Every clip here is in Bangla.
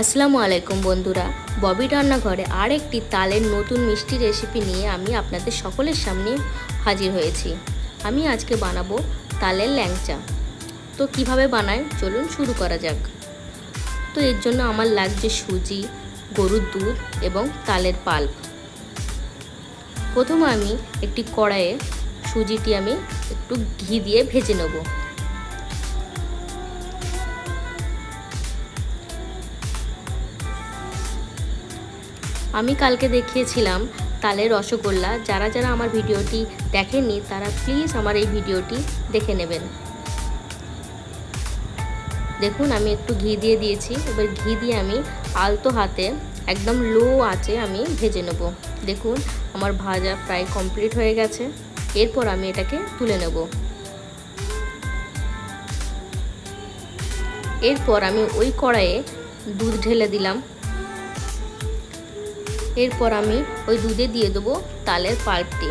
আসসালামু আলাইকুম বন্ধুরা। ববি রান্নাঘরে আর একটি তালের নতুন মিষ্টি রেসিপি নিয়ে আমি আপনাদের সকলের সামনে হাজির হয়েছি। আমি আজকে বানাবো তালের ল্যাংচা। তো কীভাবে বানাই চলুন শুরু করা যাক। তো এর জন্য আমার লাগছে সুজি, গরুর দুধ এবং তালের পাল্প। প্রথমে আমি একটি কড়াইয়ে সুজিটি আমি একটু ঘি দিয়ে ভেজে নেব। আমি কালকে দেখিয়েছিলাম তালের রসগোল্লা। যারা যারা আমার ভিডিওটি দেখেননি, তারা প্লিজ আমার এই ভিডিওটি দেখে নেবেন। দেখুন, আমি একটু ঘি দিয়ে দিয়েছি। এবার ঘি দিয়ে আমি আলতো হাতে একদম লো আছে আমি ভেজে নেব। দেখুন, আমার ভাজা প্রায় কমপ্লিট হয়ে গেছে। এরপর আমি এটাকে তুলে নেব। এরপর আমি ওই কড়াইয়ে দুধ ঢেলে দিলাম। এরপর আমি ওই দুধে দিয়ে দেবো তালের পাল্পটি।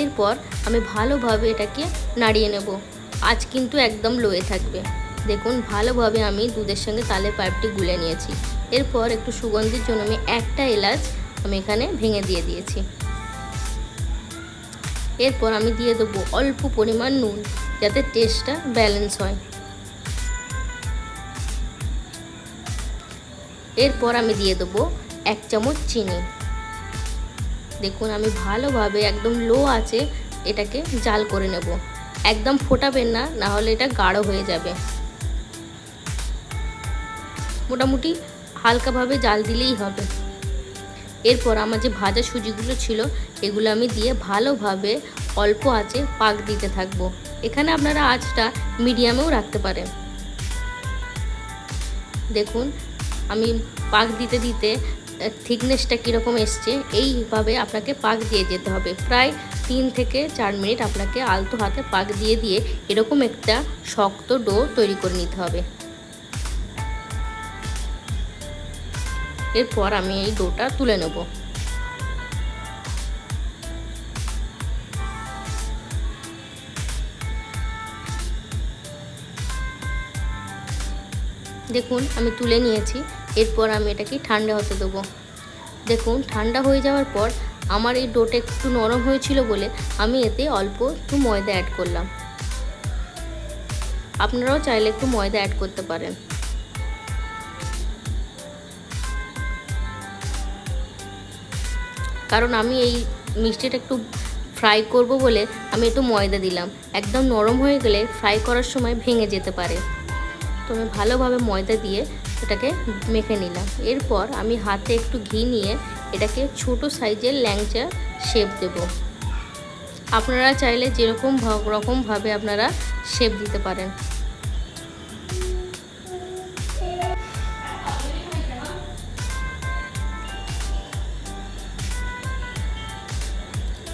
এরপর আমি ভালোভাবে এটাকে নাড়িয়ে নেব। আজ কিন্তু একদম লোয়ে থাকবে। দেখুন, ভালোভাবে আমি দুধের সঙ্গে তালের পাইপটি গুলে নিয়েছি। এরপর একটু সুগন্ধির জন্য আমি একটা এলাচ আমি এখানে ভেঙে দিয়ে দিয়েছি। এরপর আমি দিয়ে দেবো অল্প পরিমাণ নুন, যাতে টেস্টটা ব্যালেন্স হয়। এরপর আমি দিয়ে দেবো এক চামচ চিনি। দেখুন, আমি ভালোভাবে একদম লো আছে এটাকে জাল করে নেব। একদম ফোটাবেন না না হলে এটা গাঢ় হয়ে যাবে। মোটামুটি হালকাভাবে জাল দিলেই হবে। এরপর আমার যে ভাজা সুজিগুলো ছিল, এগুলো আমি দিয়ে ভালোভাবে অল্প আঁচে পাক দিতে থাকব। এখানে আপনারা আঁচটা মিডিয়ামেও রাখতে পারেন। দেখুন, আমি পাক দিতে দিতে থিকনেসটা কীরকম এসছে, এইভাবে আপনাকে পাক দিয়ে যেতে হবে। প্রায় তিন থেকে চার মিনিট আপনাকে আলতো হাতে পাক দিয়ে দিয়ে এরকম একটা শক্ত ডো তৈরি করে নিতে হবে। এরপর আমি এই ডোটা তুলে নেব। দেখুন, আমি তুলে নিয়েছি। এরপর আমি এটাকে ঠান্ডা হতে দেবো। দেখুন, ঠান্ডা হয়ে যাওয়ার পর আমার এই ডোটা একটু নরম হয়েছিল বলে আমি এতে অল্প একটু ময়দা অ্যাড করলাম। আপনারাও চাইলে একটু ময়দা অ্যাড করতে পারেন। কারণ আমি এই মিষ্টিটা একটু ফ্রাই করব বলে আমি একটু ময়দা দিলাম। একদম নরম হয়ে গেলে ফ্রাই করার সময় ভেঙে যেতে পারে। তো আমি ভালোভাবে ময়দা দিয়ে এটাকে মেখে নিলাম। এরপর আমি হাতে একটু ঘি নিয়ে এটাকে ছোট সাইজের ল্যাংচা শেপ দেব। আপনারা চাইলে যেরকম রকমভাবে আপনারা শেপ দিতে পারেন।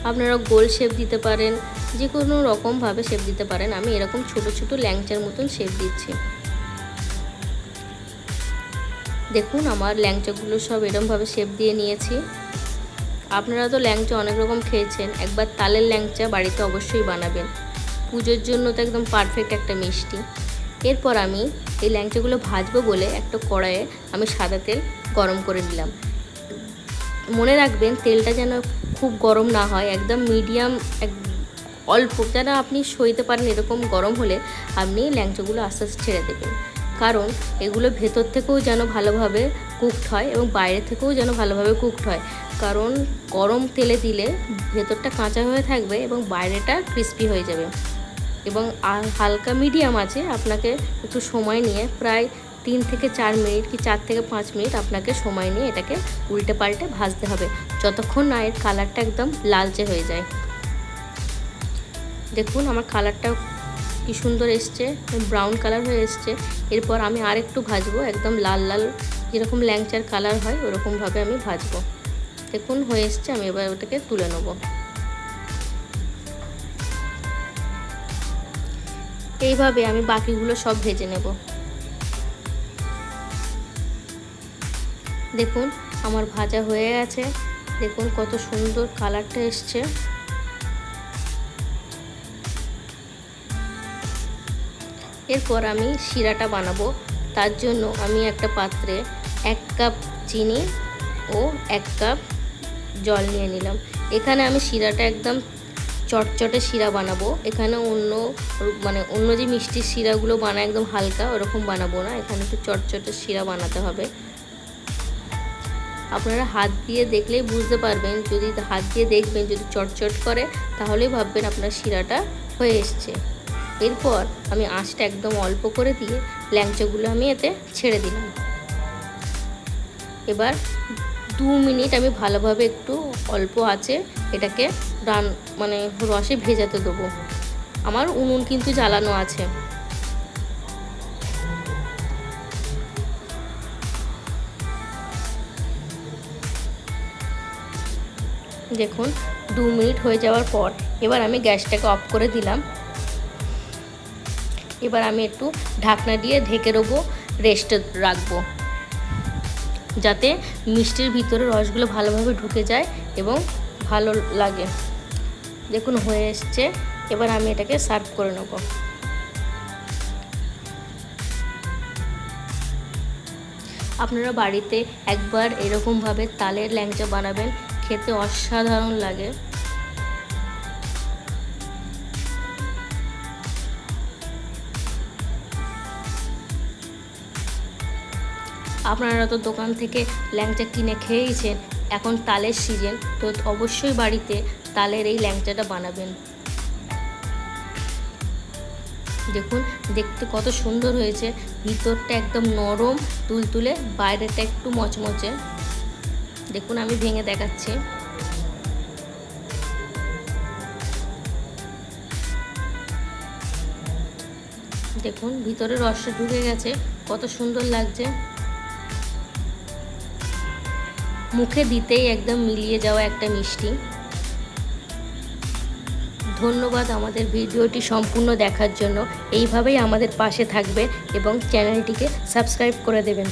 আপনারা গোল শেপ দিতে পারেন, যে কোনো রকমভাবে শেপ দিতে পারেন, আমি এরকম ছোট ছোট ল্যাংচার মতন শেপ দিচ্ছি। দেখুন আমার ল্যাংচাগুলো সব এরমভাবে শেপ দিয়ে নিয়েছি। আপনারা তো ল্যাংচা অনেক রকম খেয়েছেন, একবার তালের ল্যাংচা বাড়িতে অবশ্যই বানাবেন। পুজোর জন্য তো একদম পারফেক্ট একটা মিষ্টি। এরপর আমি এই ল্যাংচাগুলো ভাজবো বলে একটা কড়াইয়ে আমি সাদা তেল গরম করে নিলাম। মনে রাখবেন তেলটা যেন খুব গরম না হয়, একদম মিডিয়াম এক অল্প। যেন আপনি সইতে পারেন এরকম গরম হলে, আপনি ল্যাংচাগুলো আস্তে আস্তে ছেড়ে দেবেন। কারণ এগুলো ভেতর থেকেও যেন ভালোভাবে কুকড হয় এবং বাইরে থেকেও যেন ভালোভাবে কুকড হয়। কারণ গরম তেলে দিলে ভেতরটা কাঁচা হয়ে থাকবে এবং বাইরেটা ক্রিস্পি হয়ে যাবে। এবং হালকা মিডিয়াম আছে, আপনাকে একটু সময় নিয়ে প্রায় তিন থেকে চার মিনিট কি চার থেকে পাঁচ মিনিট আপনাকে সময় নিয়ে এটাকে উল্টে পাল্টে ভাজতে হবে। যতক্ষণ না এর কালারটা একদম লালচে হয়ে যায়। দেখুন আমার কালারটা কি সুন্দর এসছে ব্রাউন কালার হয়ে এসছে। এরপর আমি আর একটু ভাজবো, একদম লাল লাল যেরকম ল্যাংচার কালার হয়, ওরকমভাবে আমি ভাজবো। দেখুন, হয়ে এসছে, আমি এবার ওটাকে তুলে নেব। এইভাবে আমি বাকিগুলো সব ভেজে নেব। দেখুন, আমার ভাজা হয়ে গেছে। দেখুন কত সুন্দর কালারটা এসছে। এরপর আমি শিরাটা বানাবো। তার জন্য আমি একটা পাত্রে এক কাপ চিনি ও এক কাপ জল নিয়ে নিলাম। এখানে আমি শিরাটা একদম চটচটে শিরা বানাবো। এখানে অন্য মানে অন্য যে মিষ্টির শিরাগুলো বানায় একদম হালকা, ওরকম বানাবো না। এখানে একটু চটচটে শিরা বানাতে হবে। আপনারা হাত দিয়ে দেখলেই বুঝতে পারবেন, যদি হাত দিয়ে দেখবেন, যদি চটচট করে, তাহলেই ভাববেন আপনার শিরাটা হয়ে এসছে। এরপর আমি আঁচটা একদম অল্প করে দিয়ে ল্যাংচাগুলো আমি এতে ছেড়ে দিলাম। এবার দু মিনিট আমি ভালোভাবে একটু অল্প আছে এটাকে রান মানে রসে ভেজাতে দেবো। আমার উনুন কিন্তু জ্বালানো আছে। দেখুন, দু মিনিট হয়ে যাওয়ার পর এবার আমি গ্যাসটাকে অফ করে দিলাম। এবার আমি একটু ঢাকনা দিয়ে ঢেকে দেবো রেস্টে রাখব। যাতে মিষ্টির ভিতরে রসগুলো ভালোভাবে ঢুকে যায় এবং ভালো লাগে। দেখুন, হয়ে এসছে। এবার আমি এটাকে সার্ভ করে নেব। আপনারা বাড়িতে একবার এরকমভাবে তালের ল্যাংচা বানাবেন খেতে অসাধারণ লাগে। আপনারা তো দোকান থেকে ল্যাংচা কিনে খেয়েইছেন, এখন তালের সিজন, তো অবশ্যই বাড়িতে তালের এই ল্যাংচাটা বানাবেন। দেখুন, দেখতে কত সুন্দর হয়েছে, ভিতরটা একদম নরম, তুলতুলে, বাইরেটা একটু মচমচে। দেখুন, আমি ভেঙে দেখাচ্ছি। দেখুন, ভিতরে রসটা ঢুকে গেছে, কত সুন্দর লাগছে। মুখে দিতেই একদম মিলিয়ে যাওয়া একটা মিষ্টি। ধন্যবাদ আমাদের ভিডিওটি সম্পূর্ণ দেখার জন্য। এইভাবেই আমাদের পাশে থাকবে এবং চ্যানেলটিকে সাবস্ক্রাইব করে দেবেন।